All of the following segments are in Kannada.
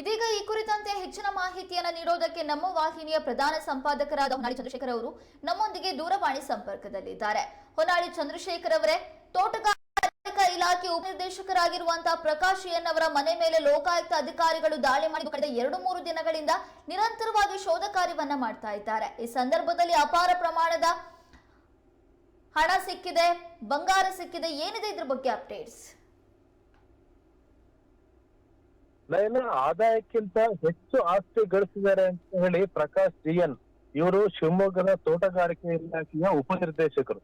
ಇದೀಗ ಈ ಕುರಿತಂತೆ ಹೆಚ್ಚಿನ ಮಾಹಿತಿಯನ್ನು ನೀಡೋದಕ್ಕೆ ನಮ್ಮ ವಾಹಿನಿಯ ಪ್ರಧಾನ ಸಂಪಾದಕರಾದ ಹೊನ್ನಾಳಿ ಚಂದ್ರಶೇಖರ್ ಅವರು ನಮ್ಮೊಂದಿಗೆ ದೂರವಾಣಿ ಸಂಪರ್ಕದಲ್ಲಿದ್ದಾರೆ. ಹೊನ್ನಾಳಿ ಚಂದ್ರಶೇಖರ್ ಅವರೇ, ತೋಟಗಾರಿಕಾ ಇಲಾಖೆ ಉಪನಿರ್ದೇಶಕರಾಗಿರುವಂತಹ ಪ್ರಕಾಶ್ ಎನ್ ಅವರ ಮನೆ ಮೇಲೆ ಲೋಕಾಯುಕ್ತ ಅಧಿಕಾರಿಗಳು ದಾಳಿ ಮಾಡಿ ಕಳೆದ ಎರಡು ಮೂರು ದಿನಗಳಿಂದ ನಿರಂತರವಾಗಿ ಶೋಧ ಕಾರ್ಯವನ್ನ ಮಾಡ್ತಾ ಇದ್ದಾರೆ. ಈ ಸಂದರ್ಭದಲ್ಲಿ ಅಪಾರ ಪ್ರಮಾಣದ ಹಣ ಸಿಕ್ಕಿದೆ, ಬಂಗಾರ ಸಿಕ್ಕಿದೆ, ಏನಿದೆ ಇದ್ರ ಬಗ್ಗೆ ಅಪ್ಡೇಟ್ಸ್? ನಯನ ಆದಾಯಕ್ಕಿಂತ ಹೆಚ್ಚು ಆಸ್ತಿ ಗಳಿಸಿದ್ದಾರೆ ಅಂತ ಹೇಳಿ ಪ್ರಕಾಶ್ ಜಿ ಎನ್ ಇವರು ಶಿವಮೊಗ್ಗದ ತೋಟಗಾರಿಕೆ ಇಲಾಖೆಯ ಉಪನಿರ್ದೇಶಕರು.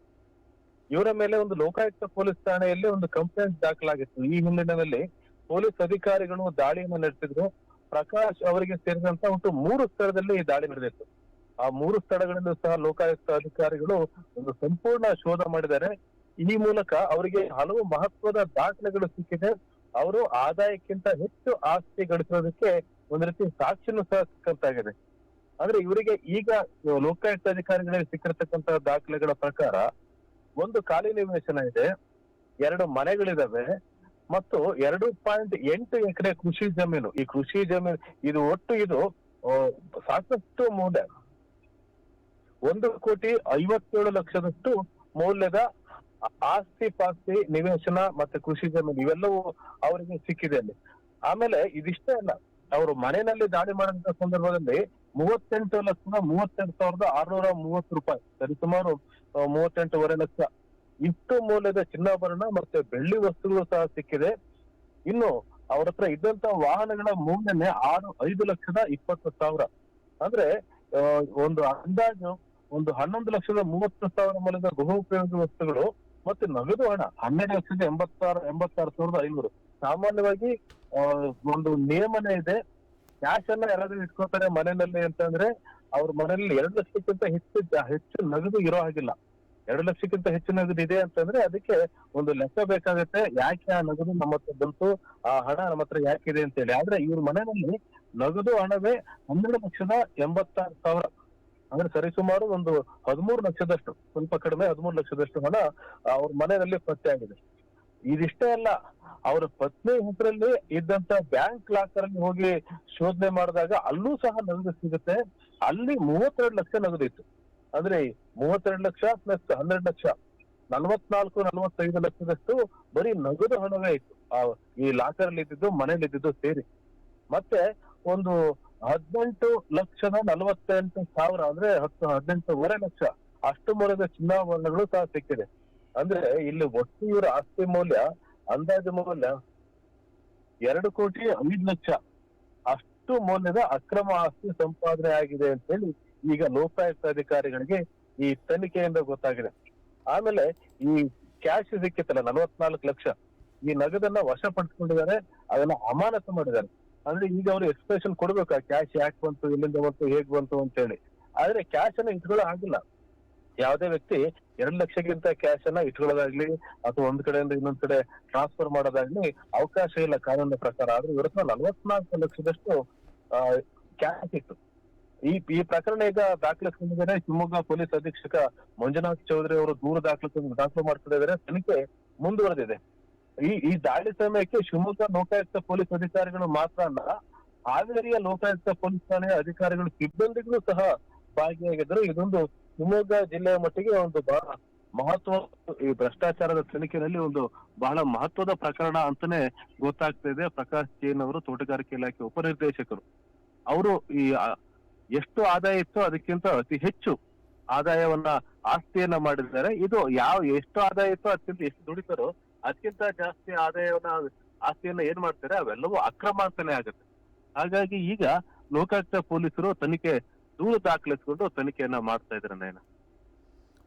ಇವರ ಮೇಲೆ ಒಂದು ಲೋಕಾಯುಕ್ತ ಪೊಲೀಸ್ ಠಾಣೆಯಲ್ಲಿ ಒಂದು ಕಂಪ್ಲೇಂಟ್ ದಾಖಲಾಗಿತ್ತು. ಈ ಹಿನ್ನೆಲೆಯಲ್ಲಿ ಪೊಲೀಸ್ ಅಧಿಕಾರಿಗಳು ದಾಳಿಯನ್ನು ನಡೆಸಿದ್ರು. ಪ್ರಕಾಶ್ ಅವರಿಗೆ ಸೇರಿದಂತ ಒಟ್ಟು ಮೂರು ಸ್ಥಳದಲ್ಲಿ ಈ ದಾಳಿ ನಡೆದಿತ್ತು. ಆ ಮೂರು ಸ್ಥಳಗಳಿಂದ ಸಹ ಲೋಕಾಯುಕ್ತ ಅಧಿಕಾರಿಗಳು ಒಂದು ಸಂಪೂರ್ಣ ಶೋಧ ಮಾಡಿದ್ದಾರೆ. ಈ ಮೂಲಕ ಅವರಿಗೆ ಹಲವು ಮಹತ್ವದ ದಾಖಲೆಗಳು ಸಿಕ್ಕಿದೆ. ಅವರು ಆದಾಯಕ್ಕಿಂತ ಹೆಚ್ಚು ಆಸ್ತಿ ಗಳಿಸೋದಕ್ಕೆ ಒಂದ್ ರೀತಿ ಸಾಕ್ಷಿನೂ ಸಹ ಸಿಕ್ಕಂತಾಗಿದೆ. ಅಂದ್ರೆ ಇವರಿಗೆ ಈಗ ಲೋಕಾಯುಕ್ತ ಅಧಿಕಾರಿಗಳಿಗೆ ಸಿಕ್ಕಿರ್ತಕ್ಕಂತ ದಾಖಲೆಗಳ ಪ್ರಕಾರ ಒಂದು ಖಾಲಿ ನಿವೇಶನ ಇದೆ, ಎರಡು ಮನೆಗಳಿದಾವೆ ಮತ್ತು ಎರಡು ಪಾಯಿಂಟ್ ಎಂಟು ಎಕರೆ ಕೃಷಿ ಜಮೀನು. ಈ ಕೃಷಿ ಜಮೀನು ಇದು ಒಟ್ಟು ಇದು ಸಾಕಷ್ಟು ಮೌಲ್ಯ. ಒಂದು ಕೋಟಿ ಐವತ್ತೇಳು ಲಕ್ಷದಷ್ಟು ಮೌಲ್ಯದ ಆಸ್ತಿ, ಪಾಸ್ತಿ, ನಿವೇಶನ ಮತ್ತೆ ಕೃಷಿ ಜಮೀನು ಇವೆಲ್ಲವೂ ಅವರಿಗೆ ಸಿಕ್ಕಿದೆ ಅಲ್ಲಿ. ಆಮೇಲೆ ಇದಿಷ್ಟೇ ಅಲ್ಲ, ಅವರು ಮನೆಯಲ್ಲಿ ದಾಳಿ ಮಾಡಿದಂತ ಸಂದರ್ಭದಲ್ಲಿ ಮೂವತ್ತೆಂಟು ಲಕ್ಷದ ಮೂವತ್ತೆಂಟು ಸಾವಿರದ ಆರ್ನೂರ ಮೂವತ್ತು ರೂಪಾಯಿ, ಸರಿಸುಮಾರು ಸುಮಾರು ಮೂವತ್ತೆಂಟೂವರೆ ಲಕ್ಷ. ಇಷ್ಟು ಮೌಲ್ಯದ ಚಿನ್ನಾಭರಣ ಮತ್ತೆ ಬೆಳ್ಳಿ ವಸ್ತುಗಳು ಸಹ ಸಿಕ್ಕಿದೆ. ಇನ್ನು ಅವ್ರ ಹತ್ರ ಇದ್ದಂತ ವಾಹನಗಳ ಮೌಲ್ಯನೇ ಆರು, ಐದು ಲಕ್ಷದ ಇಪ್ಪತ್ತು ಸಾವಿರ. ಅಂದ್ರೆ ಒಂದು ಅಂದಾಜು ಒಂದು ಹನ್ನೊಂದು ಲಕ್ಷದ ಮೂವತ್ತು ಸಾವಿರ ಮೌಲ್ಯದ ಗೃಹೋಪಯೋಗಿ ವಸ್ತುಗಳು ಮತ್ತೆ ನಗದು ಹಣ, ಹನ್ನೆರಡು ಲಕ್ಷದ ಎಂಬತ್ತಾರು ಎಂಬತ್ತಾರು ಸಾವಿರದ ಐನೂರು. ಸಾಮಾನ್ಯವಾಗಿ ಒಂದು ನಿಯಮನೇ ಇದೆ. ಕ್ಯಾಶ್ ಅನ್ನ ಯಾರಾದ್ರೂ ಇಟ್ಕೋತಾರೆ ಮನೆಯಲ್ಲಿ ಅಂತಂದ್ರೆ, ಅವ್ರ ಮನೆಯಲ್ಲಿ ಎರಡು ಲಕ್ಷಕ್ಕಿಂತ ಹೆಚ್ಚು ಹೆಚ್ಚು ನಗದು ಇರೋ ಹಾಗಿಲ್ಲ. ಎರಡು ಲಕ್ಷಕ್ಕಿಂತ ಹೆಚ್ಚು ನಗದು ಇದೆ ಅಂತಂದ್ರೆ, ಅದಕ್ಕೆ ಒಂದು ಲೆಕ್ಕ ಬೇಕಾಗುತ್ತೆ. ಯಾಕೆ ಆ ನಗದು ನಮ್ಮ ಹತ್ರ ಬಂತು? ಆ ಹಣ ನಮ್ಮ ಹತ್ರ ಯಾಕಿದೆ ಅಂತ ಹೇಳಿ ಆದ್ರೆ ಇವ್ರ ಮನೆಯಲ್ಲಿ ನಗದು ಹಣವೇ ಹನ್ನೆರಡು ಲಕ್ಷದ ಎಂಬತ್ತಾರು ಸಾವಿರ. ಅಂದ್ರೆ ಸರಿಸುಮಾರು ಒಂದು ಹದಿಮೂರು ಲಕ್ಷದಷ್ಟು, ಸ್ವಲ್ಪ ಕಡಿಮೆ ಹದಿಮೂರು ಲಕ್ಷದಷ್ಟು ಹಣ ಅವ್ರ ಮನೆಯಲ್ಲಿ ಪತ್ತೆ ಆಗಿದೆ. ಇದಿಷ್ಟೇ ಅಲ್ಲ, ಅವರ ಪತ್ನಿ ಹೆಸರಲ್ಲಿ ಇದ್ದಂತ ಬ್ಯಾಂಕ್ ಲಾಕರ್ ಅಲ್ಲಿ ಹೋಗಿ ಶೋಧನೆ ಮಾಡಿದಾಗ ಅಲ್ಲೂ ಸಹ ನಗದು ಸಿಗುತ್ತೆ. ಅಲ್ಲಿ ಮೂವತ್ತೆರಡು ಲಕ್ಷ ನಗದು ಇತ್ತು. ಅಂದ್ರೆ ಮೂವತ್ತೆರಡು ಲಕ್ಷ ಪ್ಲಸ್ ಹನ್ನೆರಡು ಲಕ್ಷ, ನಲವತ್ನಾಲ್ಕು, ನಲವತ್ತೈದು ಲಕ್ಷದಷ್ಟು ಬರೀ ನಗದು ಹಣವೇ ಇತ್ತು. ಈ ಲಾಕರ್ ಅಲ್ಲಿ ಇದ್ದಿದ್ದು ಮನೇಲಿ ಇದ್ದಿದ್ದು ಸೇರಿ. ಮತ್ತೆ ಒಂದು ಹದಿನೆಂಟು ಲಕ್ಷದ ನಲವತ್ತೆಂಟು ಸಾವಿರ ಅಂದ್ರೆ ಹತ್ತು ಹದಿನೆಂಟೂವರೆ ಲಕ್ಷ. ಅಷ್ಟು ಮೌಲ್ಯದ ಚಿನ್ನಾಭರಣಗಳು ಸಹ ಸಿಕ್ಕಿದೆ. ಅಂದ್ರೆ ಇಲ್ಲಿ ಒಟ್ಟು ಇವರ ಆಸ್ತಿ ಮೌಲ್ಯ, ಅಂದಾಜು ಮೌಲ್ಯ ಎರಡು ಕೋಟಿ ಐದು ಲಕ್ಷ. ಅಷ್ಟು ಮೌಲ್ಯದ ಅಕ್ರಮ ಆಸ್ತಿ ಸಂಪಾದನೆ ಆಗಿದೆ ಅಂತ ಹೇಳಿ ಈಗ ಲೋಕಾಯುಕ್ತ ಅಧಿಕಾರಿಗಳಿಗೆ ಈ ತನಿಖೆಯಿಂದ ಗೊತ್ತಾಗಿದೆ. ಆಮೇಲೆ ಈ ಕ್ಯಾಶ್ ಸಿಕ್ಕಿತ್ತಲ್ಲ, ನಲವತ್ನಾಲ್ಕು ಲಕ್ಷ. ಈ ನಗದನ್ನ ವಶಪಡಿಸಿಕೊಂಡಿದ್ದಾರೆ ಅದನ್ನ ಅಮಾನತು ಮಾಡಿದ್ದಾರೆ. ಅಂದ್ರೆ ಈಗ ಅವ್ರು ಎಕ್ಸ್ಪ್ರೆಷನ್ ಕೊಡ್ಬೇಕು, ಆ ಕ್ಯಾಶ್ ಯಾಕೆ ಬಂತು, ಎಲ್ಲಿಂದ ಬಂತು, ಹೇಗ್ ಬಂತು ಅಂತ ಹೇಳಿ ಆದ್ರೆ ಕ್ಯಾಶ್ ಅನ್ನ ಇಟ್ಕೊಳ್ಳೋ ಆಗಿಲ್ಲ ಯಾವುದೇ ವ್ಯಕ್ತಿ ಎರಡು ಲಕ್ಷಕ್ಕಿಂತ ಕ್ಯಾಶ್ ಅನ್ನ ಇಟ್ಕೊಳ್ಳೋದಾಗ್ಲಿ, ಅಥವಾ ಒಂದ್ ಕಡೆಯಿಂದ ಇನ್ನೊಂದ್ ಕಡೆ ಟ್ರಾನ್ಸ್ಫರ್ ಮಾಡೋದಾಗ್ಲಿ ಅವಕಾಶ ಇಲ್ಲ ಕಾನೂನಿನ ಪ್ರಕಾರ. ಆದ್ರೆ ಇವರ ನಲವತ್ನಾಲ್ಕು ಲಕ್ಷದಷ್ಟು ಕ್ಯಾಶ್ ಇತ್ತು. ಈ ಈ ಪ್ರಕರಣ ಈಗ ದಾಖಲಿಸಿಕೊಂಡಿದ್ದಾರೆ ಶಿವಮೊಗ್ಗ ಪೊಲೀಸ್ ಅಧೀಕ್ಷಕ ಮಂಜುನಾಥ್ ಚೌಧರಿ ಅವರು ದೂರು ದಾಖಲೆ ದಾಖಲು ಮಾಡ್ತಿದ್ದಾರೆ. ತನಿಖೆ ಮುಂದುವರೆದಿದೆ. ಈ ಈ ದಾಳಿ ಸಮಯಕ್ಕೆ ಶಿವಮೊಗ್ಗ ಲೋಕಾಯುಕ್ತ ಪೊಲೀಸ್ ಅಧಿಕಾರಿಗಳು ಮಾತ್ರ ಅಲ್ಲ, ಹಾವೇರಿಯ ಲೋಕಾಯುಕ್ತ ಪೊಲೀಸ್ ಠಾಣೆಯ ಅಧಿಕಾರಿಗಳು ಸಿಬ್ಬಂದಿಗಳು ಸಹ ಭಾಗಿಯಾಗಿದ್ದರು. ಇದೊಂದು ಶಿವಮೊಗ್ಗ ಜಿಲ್ಲೆಯ ಮಟ್ಟಿಗೆ ಒಂದು ಬಹಳ ಮಹತ್ವ, ಈ ಭ್ರಷ್ಟಾಚಾರದ ತನಿಖೆಯಲ್ಲಿ ಒಂದು ಬಹಳ ಮಹತ್ವದ ಪ್ರಕರಣ ಅಂತಾನೆ ಗೊತ್ತಾಗ್ತಾ ಇದೆ ಪ್ರಕಾಶ್ ಜೈನ್ ಅವರು ತೋಟಗಾರಿಕೆ ಇಲಾಖೆ ಉಪನಿರ್ದೇಶಕರು. ಅವರು ಈ ಎಷ್ಟು ಆದಾಯ ಇತ್ತು ಅದಕ್ಕಿಂತ ಅತಿ ಹೆಚ್ಚು ಆದಾಯವನ್ನ ಆಸ್ತಿಯನ್ನ ಮಾಡಿದ್ದಾರೆ. ಇದು ಯಾವ ಎಷ್ಟು ಆದಾಯ ಇತ್ತು ಅದಕ್ಕಿಂತ ಎಷ್ಟು ದುಡಿತಾರೋ ಅದಕ್ಕಿಂತ ಜಾಸ್ತಿ ಆದಾಯವನ್ನ ಆಸ್ತಿಯನ್ನ ಏನ್ ಮಾಡ್ತಾರೆ ಅವೆಲ್ಲವೂ ಅಕ್ರಮ ಅಂತಾನೆ ಆಗುತ್ತೆ. ಹಾಗಾಗಿ ಈಗ ಲೋಕಾಯುಕ್ತ ಪೊಲೀಸರು ತನಿಖೆ ದೂರು ದಾಖಲಿಸಿಕೊಂಡು ತನಿಖೆಯನ್ನ ಮಾಡ್ತಾ ಇದ್ದಾರೆ ನಯನ.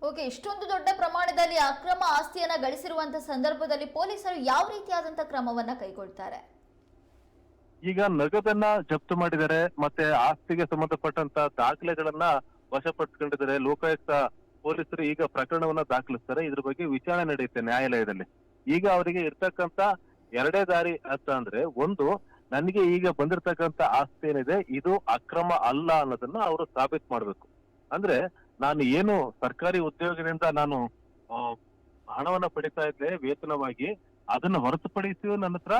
ಓಕೆ ಇಷ್ಟೊಂದು ದೊಡ್ಡ ಪ್ರಮಾಣದಲ್ಲಿ ಅಕ್ರಮ ಆಸ್ತಿಯನ್ನ ಗಳಿಸಿರುವಂತ ಸಂದರ್ಭದಲ್ಲಿ ಪೊಲೀಸರು ಯಾವ ರೀತಿಯಾದಂತ ಕ್ರಮವನ್ನ ಕೈಗೊಳ್ತಾರೆ? ಈಗ ನಗದನ್ನ ಜಪ್ತು ಮಾಡಿದ್ದಾರೆ ಮತ್ತೆ ಆಸ್ತಿಗೆ ಸಂಬಂಧಪಟ್ಟಂತ ದಾಖಲೆಗಳನ್ನ ವಶಪಡಿಸಿಕೊಂಡಿದ್ದಾರೆ. ಲೋಕಾಯುಕ್ತ ಪೊಲೀಸರು ಈಗ ಪ್ರಕರಣವನ್ನ ದಾಖಲಿಸ್ತಾರೆ. ಇದ್ರ ಬಗ್ಗೆ ವಿಚಾರಣೆ ನಡೆಯುತ್ತೆ ನ್ಯಾಯಾಲಯದಲ್ಲಿ. ಈಗ ಅವರಿಗೆ ಇರ್ತಕ್ಕಂತ ಎರಡೇ ದಾರಿ ಅಂತ ಅಂದ್ರೆ, ಒಂದು, ನನಗೆ ಈಗ ಬಂದಿರತಕ್ಕಂತ ಆಸ್ತಿ ಏನಿದೆ, ಇದು ಅಕ್ರಮ ಅಲ್ಲ ಅನ್ನೋದನ್ನ ಅವರು ಸಾಬೀತು ಮಾಡ್ಬೇಕು. ಅಂದ್ರೆ, ನಾನು ಏನು ಸರ್ಕಾರಿ ಉದ್ಯೋಗದಿಂದ ನಾನು ಹಣವನ್ನ ಪಡಿತಾ ಇದ್ದೆ ವೇತನವಾಗಿ, ಅದನ್ನ ಹೊರತುಪಡಿಸಿ ನನ್ನ ಹತ್ರ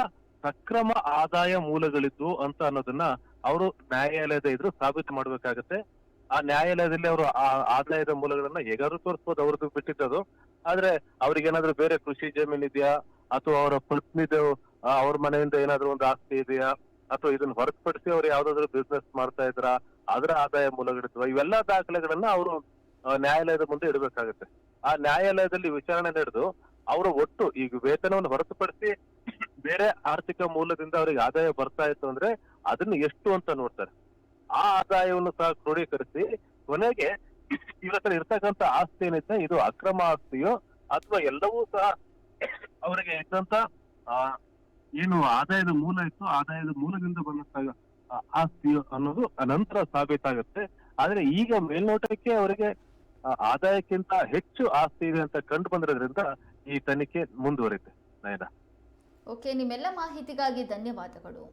ಸಕ್ರಮ ಆದಾಯ ಮೂಲಗಳಿದ್ದು ಅಂತ ಅನ್ನೋದನ್ನ ಅವರು ನ್ಯಾಯಾಲಯದ ಎದುರು ಸಾಬೀತು ಮಾಡ್ಬೇಕಾಗತ್ತೆ. ಆ ನ್ಯಾಯಾಲಯದಲ್ಲಿ ಅವರು ಆ ಆದಾಯದ ಮೂಲಗಳನ್ನ ಹೇಗಾದ್ರೂ ತೋರಿಸ್ಬೋದು, ಅವ್ರದ್ದು ಬಿಟ್ಟಿದ್ದದು. ಆದ್ರೆ ಅವ್ರಿಗೇನಾದ್ರೂ ಬೇರೆ ಕೃಷಿ ಜಮೀನ್ ಇದೆಯಾ? ಅಥವಾ ಅವರ ಪತ್ನಿದು ಅವ್ರ ಮನೆಯಿಂದ ಏನಾದ್ರೂ ಒಂದು ಆಸ್ತಿ ಇದೆಯಾ? ಅಥವಾ ಇದನ್ನ ಹೊರತುಪಡಿಸಿ ಅವ್ರು ಯಾವ್ದಾದ್ರು ಬಿಸ್ನೆಸ್ ಮಾಡ್ತಾ ಇದ್ರ? ಅದರ ಆದಾಯ ಮೂಲಗಳಿದ್ವ? ಇವೆಲ್ಲಾ ದಾಖಲೆಗಳನ್ನ ಅವರು ನ್ಯಾಯಾಲಯದ ಮುಂದೆ ಇಡಬೇಕಾಗುತ್ತೆ. ಆ ನ್ಯಾಯಾಲಯದಲ್ಲಿ ವಿಚಾರಣೆ ನಡೆದು ಅವರ ಒಟ್ಟು ಈಗ ವೇತನವನ್ನು ಹೊರತುಪಡಿಸಿ ಬೇರೆ ಆರ್ಥಿಕ ಮೂಲದಿಂದ ಅವ್ರಿಗೆ ಆದಾಯ ಬರ್ತಾ ಇತ್ತು ಅಂದ್ರೆ ಅದನ್ನ ಎಷ್ಟು ಅಂತ ನೋಡ್ತಾರೆ. ಆ ಆದಾಯವನ್ನು ಸಹ ಕ್ರೋಢೀಕರಿಸಿ ಕೊನೆಗೆ ಇವರ ಹತ್ರ ಇರ್ತಕ್ಕಂತ ಆಸ್ತಿ ಏನಿದೆ, ಇದು ಅಕ್ರಮ ಆಸ್ತಿಯೋ ಅಥವಾ ಎಲ್ಲವೂ ಸಹ ಅವರಿಗೆ ಇದ್ದಂತ ಏನು ಆದಾಯದ ಮೂಲ ಇತ್ತು ಆದಾಯದ ಮೂಲದಿಂದ ಬಂದಂತ ಆಸ್ತಿಯೋ ಅನ್ನೋದು ನಂತರ ಸಾಬೀತಾಗುತ್ತೆ ಆದ್ರೆ ಈಗ ಮೇಲ್ನೋಟಕ್ಕೆ ಅವರಿಗೆ ಆದಾಯಕ್ಕಿಂತ ಹೆಚ್ಚು ಆಸ್ತಿ ಇದೆ ಅಂತ ಕಂಡು ಬಂದಿರೋದ್ರಿಂದ ಈ ತನಿಖೆ ಮುಂದುವರಿತೆ ನಯನ. ಓಕೆ, ನಿಮ್ಮೆಲ್ಲ ಮಾಹಿತಿಗಾಗಿ ಧನ್ಯವಾದಗಳು.